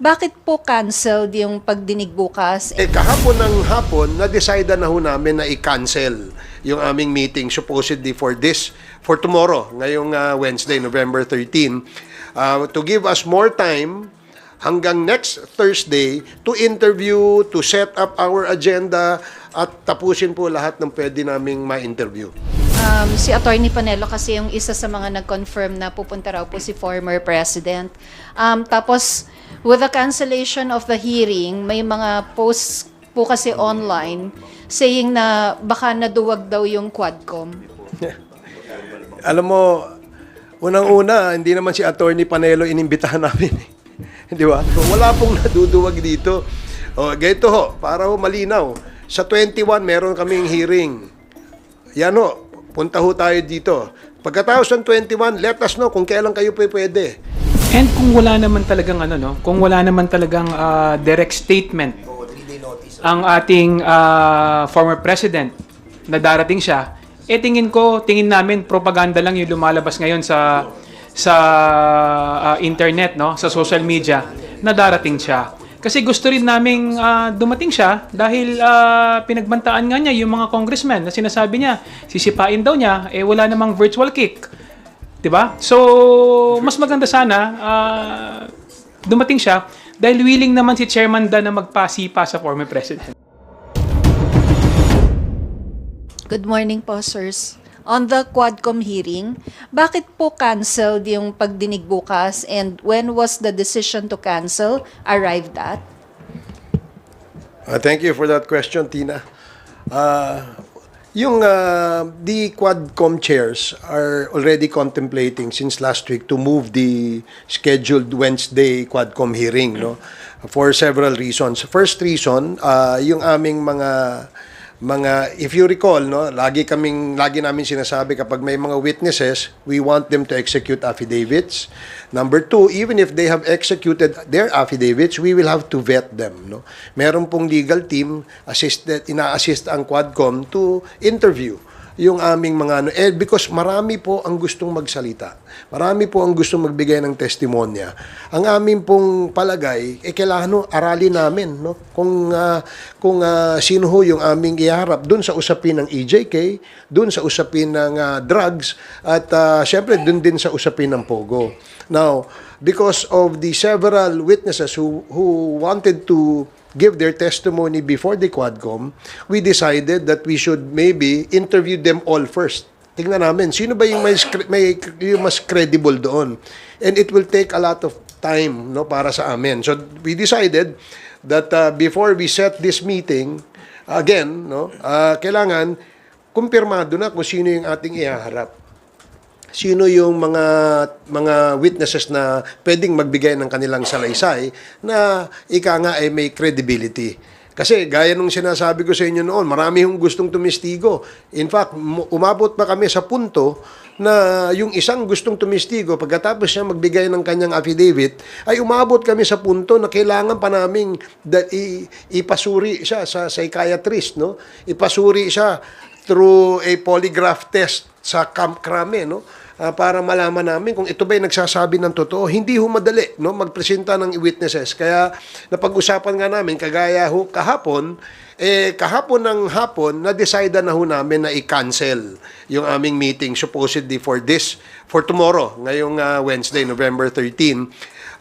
Bakit po canceled yung pagdinig bukas? Eh, kahapon ng hapon, na-decide na ho namin na i-cancel yung aming meeting supposedly for this, for tomorrow, ngayong ah, Wednesday, November 13, uh, to give us more time hanggang next Thursday to interview, to set up our agenda, at tapusin po lahat ng pwede naming ma-interview. Um, si Attorney Panelo kasi yung isa sa mga nag-confirm na pupunta raw po si former president. Um, tapos, with the cancellation of the hearing, may mga posts po kasi online saying na baka naduwag daw yung Quadcom. Alam mo, unang-una, hindi naman si Attorney Panelo inimbitahan namin. Di ba? So, wala pong naduduwag dito. O, ganito ho, para ho malinaw. Sa 21, meron kaming hearing. Yan ho, punta ho tayo dito. Pagkatapos ng 21, let us know kung kailan kayo pwede. And kung wala naman talagang ano no, kung wala naman talagang ah, direct statement ang ating ah, former president na darating siya, eh tingin ko, tingin namin propaganda lang yung lumalabas ngayon sa sa ah, internet no, sa social media na darating siya. Kasi gusto rin naming ah, dumating siya dahil ah, pinagbantaan nga niya yung mga congressmen na sinasabi niya, sisipain daw niya, eh wala namang virtual kick. 'Di ba? So, mas maganda sana ah, dumating siya dahil willing naman si Chairman Dan na magpasipa sa former president. Good morning po, sirs. On the Quadcom hearing, bakit po canceled yung pagdinig bukas and when was the decision to cancel arrived at? Uh, thank you for that question, Tina. Uh, yung uh, the Quadcom chairs are already contemplating since last week to move the scheduled Wednesday Quadcom hearing no for several reasons. First reason, uh, yung aming mga mga if you recall no lagi kaming lagi namin sinasabi kapag may mga witnesses we want them to execute affidavits. Number two even if they have executed their affidavits we will have to vet them no. Meron pong legal team assisted ina-assist ang Quadcom to interview yung aming mga ano. Eh because marami po ang gustong magsalita. Marami po ang gustong magbigay ng testimonya. Ang amin pong palagay eh kailangan no, aralin namin no? Kung ah, kung ah, sino ho yung aming iharap doon sa usapin ng EJK doon sa usapin ng ah, drugs at uh, syempre doon din sa usapin ng pogo. Now because of the several witnesses who who wanted to give their testimony before the Quadcom, we decided that we should maybe interview them all first. Tingnan namin, sino ba yung, mas, may, yung mas credible doon? And it will take a lot of time no para sa amin. So we decided that uh, before we set this meeting, again, no, uh, kailangan kumpirmado na kung sino yung ating ihaharap sino yung mga mga witnesses na pwedeng magbigay ng kanilang salaysay na ika nga ay may credibility. Kasi gaya nung sinasabi ko sa inyo noon, marami yung gustong tumistigo. In fact, umabot pa kami sa punto na yung isang gustong tumistigo, pagkatapos siya magbigay ng kanyang affidavit, ay umabot kami sa punto na kailangan pa naming ipasuri siya sa psychiatrist, no? Ipasuri siya through a polygraph test sa Camp Crame, no? Ah, para malaman namin kung ito ba'y nagsasabi ng totoo. Hindi ho madali, no? Magpresenta ng witnesses. Kaya napag-usapan nga namin, kagaya ho kahapon, eh kahapon ng hapon, na-decide na ho namin na i-cancel yung aming meeting supposedly for this, for tomorrow, ngayong ah, Wednesday, November 13,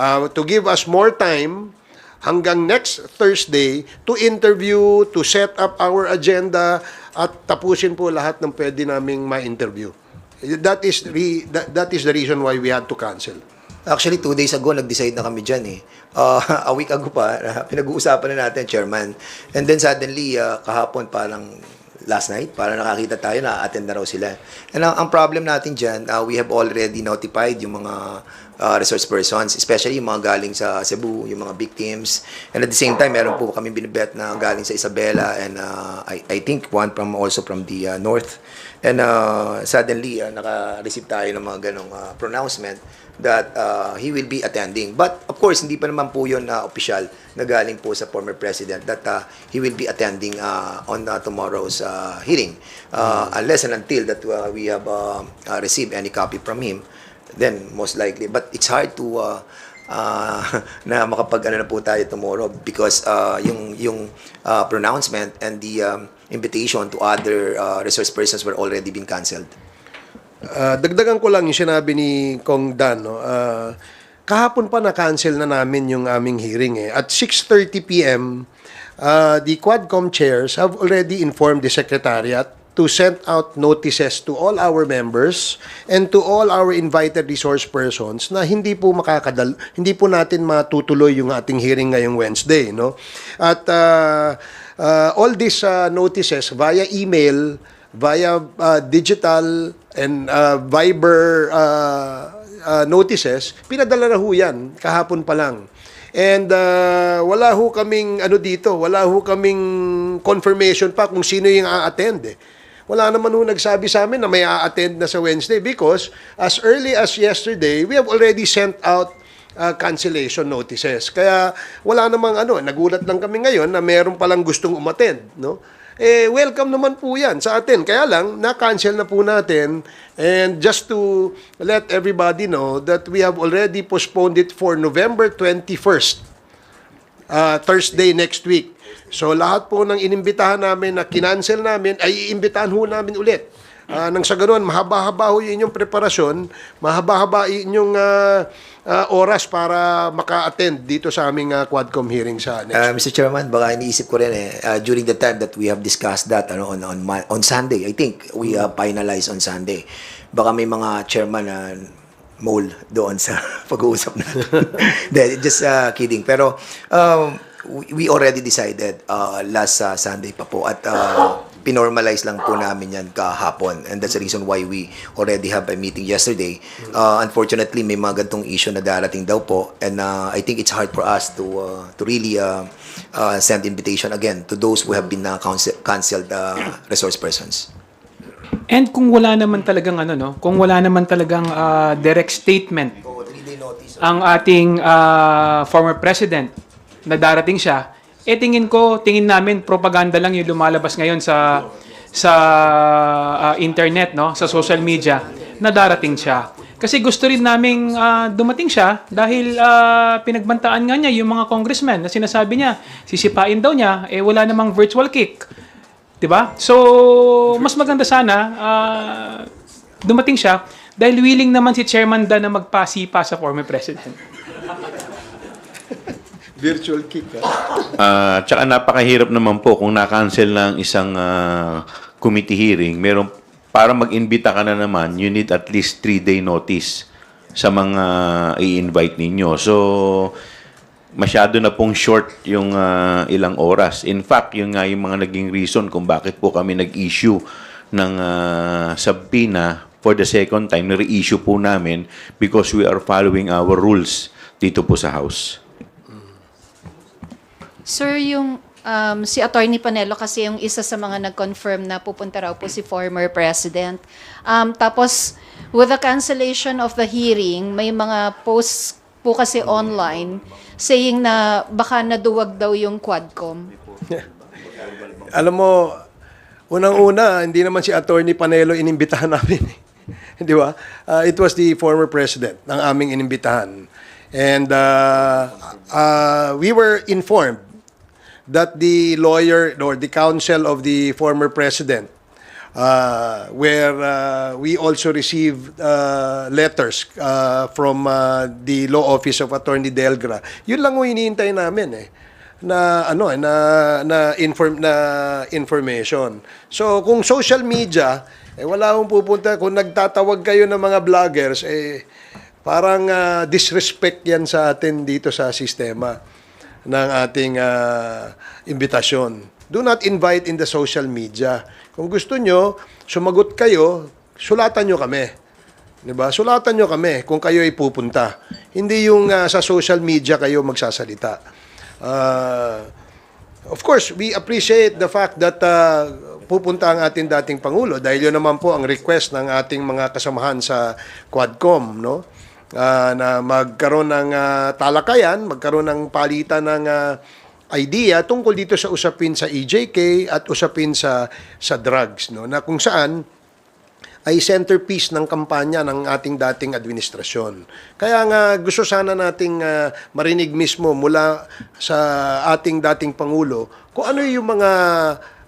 ah, to give us more time hanggang next Thursday to interview, to set up our agenda at tapusin po lahat ng pwede naming ma-interview. That is re, that, that is the reason why we had to cancel. Actually, two days ago, nag-decide na kami dyan eh. Uh, a week ago pa, pinag-uusapan na natin, Chairman. And then suddenly, uh, kahapon parang last night, para nakakita tayo na attend na raw sila. And ang, ang problem natin dyan, uh, we have already notified yung mga uh, resource persons, especially yung mga galing sa Cebu, yung mga victims. And at the same time, meron po kami binibet na galing sa Isabela and uh, I, I think one from also from the uh, north. And uh, suddenly, uh, naka-receive tayo ng mga ganong uh, pronouncement that uh, he will be attending. But of course, hindi pa naman po yun na official na galing po sa former president that uh, he will be attending uh, on uh, tomorrow's uh, hearing. Uh, Unless and until that uh, we have uh, uh, received any copy from him, then most likely. But it's hard to uh, ah, na makapag ano na po tayo tomorrow because ah, yung yung ah, pronouncement and the um, invitation to other ah, resource persons were already been canceled. Ah, dagdagan ko lang yung sinabi ni Kong Dan. No? Ah, kahapon pa na-cancel na namin yung aming hearing. Eh. At 6.30 p.m., ah, the Quadcom chairs have already informed the Secretariat to send out notices to all our members and to all our invited resource persons na hindi po makakadal hindi po natin matutuloy yung ating hearing ngayong Wednesday no at ah, ah, all these ah, notices via email via uh, digital and uh, Viber uh, uh, notices, pinadala na ho yan kahapon pa lang. And uh, wala ho kaming ano dito, wala ho kaming confirmation pa kung sino yung a-attend eh. Wala naman ho nagsabi sa amin na may a-attend na sa Wednesday because as early as yesterday, we have already sent out uh, cancellation notices. Kaya wala namang ano, nagulat lang kami ngayon na meron palang gustong umattend, no? Eh, welcome naman po yan sa atin. Kaya lang, na-cancel na po natin. And just to let everybody know that we have already postponed it for November 21st uh, Thursday next week. So lahat po ng inimbitahan namin na kinancel namin ay iimbitahan ho namin ulit. Ah, nang sa ganoon, mahaba-haba ho yung inyong preparasyon, mahaba-haba yung inyong ah, ah, oras para maka-attend dito sa aming ah, Quadcom hearing sa next Uh, Mr. Chairman, baka iniisip ko rin eh, uh, during the time that we have discussed that ano, on, on, on Sunday, I think we uh, finalized on Sunday, baka may mga chairman na mole doon sa pag-uusap natin. Just uh, kidding. Pero um, we, we already decided uh, last uh, Sunday pa po at uh, pinormalize lang po namin yan kahapon and that's the reason why we already have a meeting yesterday. Uh, unfortunately, may mga gantong issue na darating daw po and uh, I think it's hard for us to uh, to really uh, uh, send invitation again to those who have been uh, canceled uh, resource persons. And kung wala naman talagang ano no, kung wala naman talagang ah, direct statement ang ating ah, former president na darating siya, eh tingin ko, tingin namin propaganda lang yung lumalabas ngayon sa sa ah, internet no, sa social media na darating siya. Kasi gusto rin naming ah, dumating siya dahil ah, pinagbantaan nga niya yung mga congressmen na sinasabi niya, sisipain daw niya, eh wala namang virtual kick. 'Di ba? So, mas maganda sana ah, dumating siya dahil willing naman si Chairman Dan na magpasipa sa former president. Virtual kick. ah. Ah, tsaka napakahirap naman po kung na-cancel ng isang ah, committee hearing, meron para mag-imbita ka na naman, you need at least three-day notice sa mga i-invite ninyo. So, masyado na pong short yung ah, ilang oras. In fact, yung nga yung mga naging reason kung bakit po kami nag-issue ng ah, subpoena for the second time, na-reissue po namin because we are following our rules dito po sa House. Sir, yung um, si Attorney Panelo kasi yung isa sa mga nag-confirm na pupunta raw po si former president. Um, tapos, with the cancellation of the hearing, may mga posts po kasi online saying na baka naduwag daw yung Quadcom. Alam mo, unang-una, hindi naman si Attorney Panelo inimbitahan namin. Di ba? Uh, it was the former president ng aming inimbitahan. And uh, uh, we were informed that the lawyer or the counsel of the former president uh, where uh, we also received uh, letters uh, from uh, the law office of Attorney Delgra. Yun lang yung hinihintay namin eh na ano eh, na na inform na information. So kung social media eh wala akong pupunta kung nagtatawag kayo ng mga vloggers eh parang ah, disrespect yan sa atin dito sa sistema ng ating ah, imbitasyon. Do not invite in the social media. Kung gusto nyo, sumagot kayo, sulatan nyo kami. ba? Sulatan nyo kami kung kayo ay pupunta. Hindi yung ah, sa social media kayo magsasalita. Ah, of course, we appreciate the fact that ah, pupunta ang ating dating pangulo dahil yun naman po ang request ng ating mga kasamahan sa Quadcom, no? Ah, na magkaroon ng ah, talakayan, magkaroon ng palitan ng ah, idea tungkol dito sa usapin sa EJK at usapin sa sa drugs, no? Na kung saan ay centerpiece ng kampanya ng ating dating administrasyon. Kaya nga gusto sana nating ah, marinig mismo mula sa ating dating Pangulo kung ano yung mga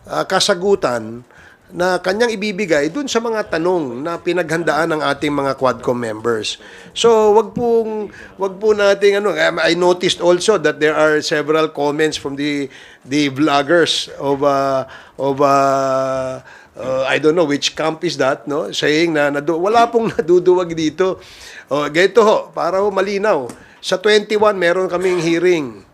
ah, kasagutan na kanyang ibibigay dun sa mga tanong na pinaghandaan ng ating mga Quadcom members. So, wag pong wag po nating ano, um, I noticed also that there are several comments from the the vloggers of uh, of uh, uh, I don't know which camp is that, no? Saying na nadu- wala pong naduduwag dito. Oh, ganito ho, para ho malinaw. Sa 21 meron kaming hearing.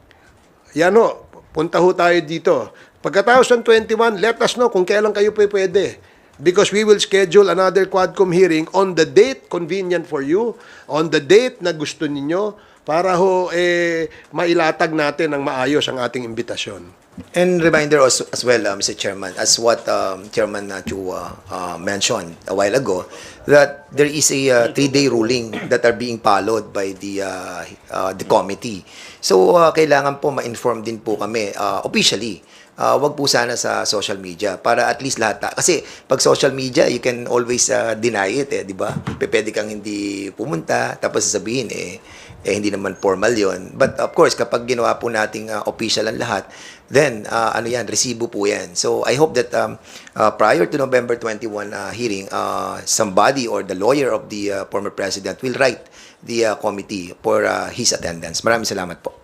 Yan ho, punta ho tayo dito. Pagkatapos ng 21, let us know kung kailan kayo po pwede. Because we will schedule another Quadcom hearing on the date convenient for you, on the date na gusto ninyo, para ho eh, mailatag natin ng maayos ang ating imbitasyon. And reminder as, as well, uh, Mr. Chairman, as what um, Chairman uh, Chu uh, uh, mentioned a while ago, that there is a uh, three-day ruling that are being followed by the uh, uh, the committee. So, uh, kailangan po ma-inform din po kami uh, officially. Uh, wag po sana sa social media para at least lahat. Kasi pag social media, you can always uh, deny it, eh, di ba? Pwede kang hindi pumunta, tapos sasabihin, eh, eh hindi naman formal yon But of course, kapag ginawa po nating uh, official ang lahat, then uh, ano yan, resibo po yan. So I hope that um, uh, prior to November 21 uh, hearing, uh, somebody or the lawyer of the uh, former president will write the uh, committee for uh, his attendance. Maraming salamat po.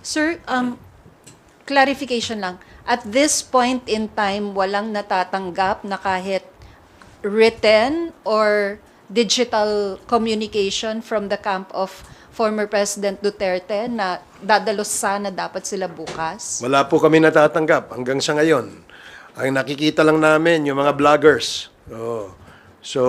Sir, um, clarification lang. At this point in time, walang natatanggap na kahit written or digital communication from the camp of former President Duterte na dadalos sana dapat sila bukas? Wala po kami natatanggap hanggang sa ngayon. Ang nakikita lang namin yung mga vloggers. Oo. So,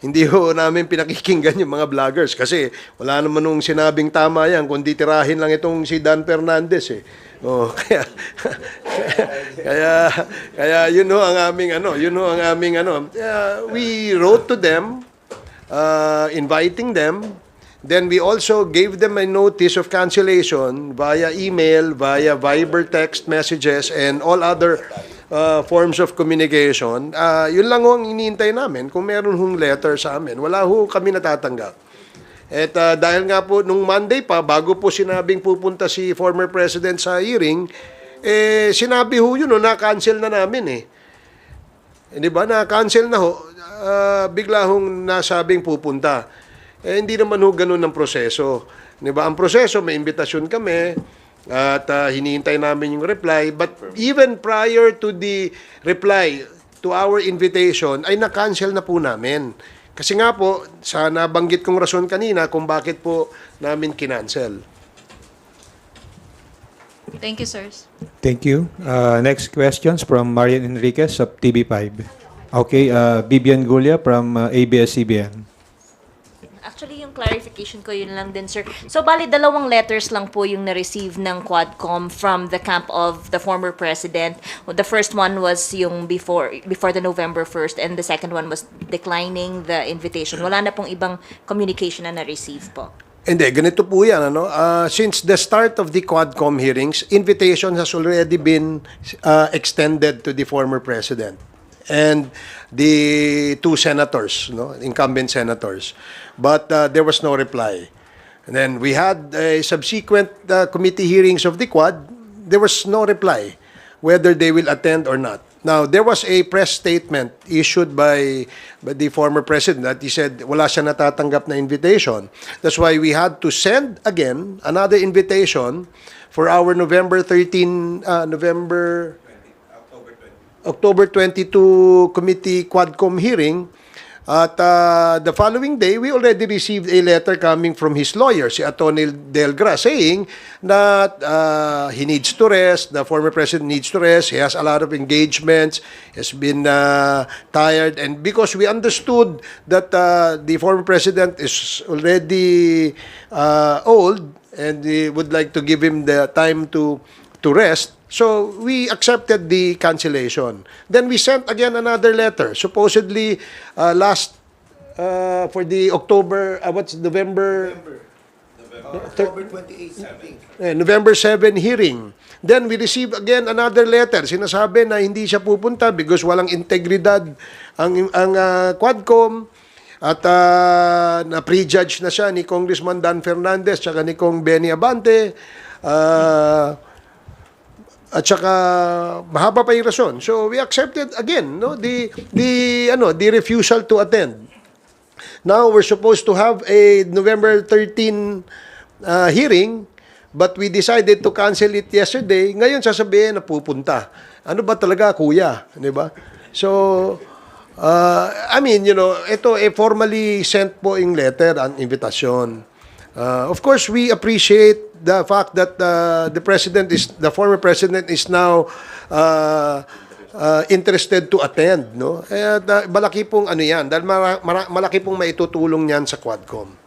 hindi ho namin pinakikinggan yung mga vloggers kasi wala naman nung sinabing tama yan kundi tirahin lang itong si Dan Fernandez eh. Oh, kaya kaya kaya yun ho ang aming ano, yun ho ang aming ano. Uh, we wrote to them uh, inviting them. Then we also gave them a notice of cancellation via email, via Viber text messages, and all other uh, forms of communication. Uh, yun lang ang iniintay namin. Kung meron hong letter sa amin, wala ho kami natatanggap. At uh, dahil nga po, nung Monday pa, bago po sinabing pupunta si former president sa hearing, eh, sinabi ho yun, no, na-cancel na namin eh. Eh, Di ba? Na-cancel na ho. Ah, bigla hong nasabing pupunta. Eh, hindi naman ho ganun ang proseso. Di ba? Ang proseso, may imbitasyon kami at ah, hinihintay namin yung reply. But even prior to the reply to our invitation, ay na-cancel na po namin. Kasi nga po, sa nabanggit kong rason kanina kung bakit po namin kinancel. Thank you, sirs. Thank you. Uh, next questions from Marian Enriquez of TV5. Okay, uh, Bibian Gulia from uh, ABS-CBN. Yung clarification ko yun lang din, sir. So, bali, dalawang letters lang po yung na-receive ng Quadcom from the camp of the former president. The first one was yung before before the November 1st and the second one was declining the invitation. Wala na pong ibang communication na na-receive po. Hindi, ganito po yan. Ano? Ah, since the start of the Quadcom hearings, invitation has already been ah, extended to the former president and the two senators, no, incumbent senators. But ah, there was no reply. And then we had a subsequent ah, committee hearings of the Quad. There was no reply whether they will attend or not. Now, there was a press statement issued by, by the former president that he said wala siya natatanggap na invitation. That's why we had to send again another invitation for our November 13, uh, November October 22 committee Quadcom hearing. At uh, the following day, we already received a letter coming from his lawyer, si Atty. Delgra, saying that uh, he needs to rest, the former president needs to rest, he has a lot of engagements, has been uh, tired, and because we understood that uh, the former president is already uh, old, and we would like to give him the time to to rest. So we accepted the cancellation. Then we sent again another letter, supposedly uh, last uh, for the October, uh, what's November? October 28, I think. Eh, November 7 hearing. Then we receive again another letter. Sinasabi na hindi siya pupunta because walang integridad ang ang ah, Quadcom at ah, na-prejudge na siya ni Congressman Dan Fernandez tsaka ni Kong Benny Abante. Ah, at saka mahaba pa yung rason. So we accepted again no the the ano the refusal to attend. Now we're supposed to have a November 13 uh, hearing but we decided to cancel it yesterday. Ngayon sasabihin na pupunta. Ano ba talaga kuya, 'di ba? So uh, I mean, you know, ito eh formally sent po yung letter an invitation. Uh, of course, we appreciate the fact that uh, the president is the former president is now uh, uh, interested to attend, no? Eh, da- malaki pong ano 'yan dahil mara- mara- malaki pong maitutulong niyan sa Quadcom.